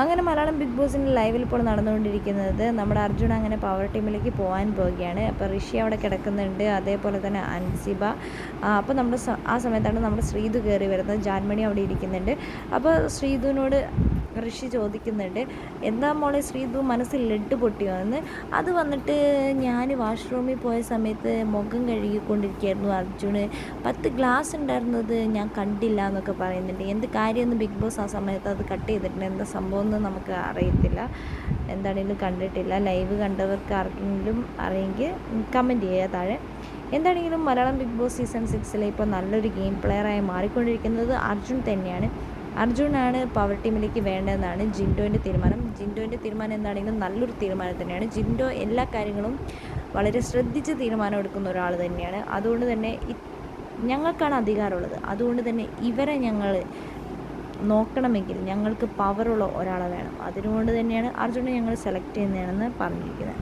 അങ്ങനെ മലയാളം ബിഗ് ബോസിന്റെ ലൈവിൽ ഇപ്പോൾ നടന്നുകൊണ്ടിരിക്കുന്നത് നമ്മുടെ അർജുൻ അങ്ങനെ പവർ ടീമിലേക്ക് പോകാൻ പോവുകയാണ്. അപ്പോൾ ഋഷി അവിടെ കിടക്കുന്നുണ്ട്. അതേപോലെ തന്നെ അൻസിബ. അപ്പോൾ നമ്മുടെ ആ സമയത്താണ് നമ്മുടെ ശ്രീതു കയറി വരുന്നത്. ജാൻമണി അവിടെ ഇരിക്കുന്നുണ്ട്. അപ്പോൾ ശ്രീതുവിനോട് ഋഷി ചോദിക്കുന്നുണ്ട്. എന്താ മോളെ ശ്രീധു മനസ്സിൽ ലഡ് പൊട്ടിയോ? എന്ന്. അത് വന്നിട്ട് ഞാൻ വാഷ്റൂമിൽ പോയ സമയത്ത് മുഖം കഴുകിക്കൊണ്ടിരിക്കുകയായിരുന്നു അർജുന്. പത്ത് ഗ്ലാസ് ഉണ്ടായിരുന്നത് ഞാൻ കണ്ടില്ല എന്നൊക്കെ പറയുന്നുണ്ട്. എന്ത് കാര്യമെന്ന് ബിഗ് ബോസ് ആ സമയത്ത് അത് കട്ട് ചെയ്തിട്ടുണ്ട്. എന്താ സംഭവം എന്ന് നമുക്ക് അറിയത്തില്ല. എന്താണെങ്കിലും കണ്ടിട്ടില്ല. ലൈവ് കണ്ടവർക്ക് ആർക്കെങ്കിലും അറിയെങ്കിൽ കമന്റ് ചെയ്യുക താഴെ. എന്താണെങ്കിലും മലയാളം ബിഗ് ബോസ് സീസൺ സിക്സിലെ ഇപ്പോൾ നല്ലൊരു ഗെയിം പ്ലെയറായി മാറിക്കൊണ്ടിരിക്കുന്നത് അർജുൻ തന്നെയാണ്. അർജുനാണ് പവർ ടീമിലേക്ക് വേണ്ടതെന്നാണ് ജിൻഡോന്റെ തീരുമാനം. ജിൻഡോന്റെ തീരുമാനം എന്താണെങ്കിലും നല്ലൊരു തീരുമാനം തന്നെയാണ്. ജിൻഡോ എല്ലാ കാര്യങ്ങളും വളരെ ശ്രദ്ധിച്ച് തീരുമാനം എടുക്കുന്ന ഒരാൾ തന്നെയാണ്. അതുകൊണ്ട് തന്നെ ഞങ്ങൾക്കാണ് അധികാരമുള്ളത്. അതുകൊണ്ട് തന്നെ ഇവരെ ഞങ്ങൾ നോക്കണമെങ്കിൽ ഞങ്ങൾക്ക് പവറുള്ള ഒരാളെ വേണം. അതിനുകൊണ്ട് തന്നെയാണ് അർജുനെ ഞങ്ങൾ സെലക്ട് ചെയ്യുന്നതാണെന്ന് പറഞ്ഞിരിക്കുന്നത്.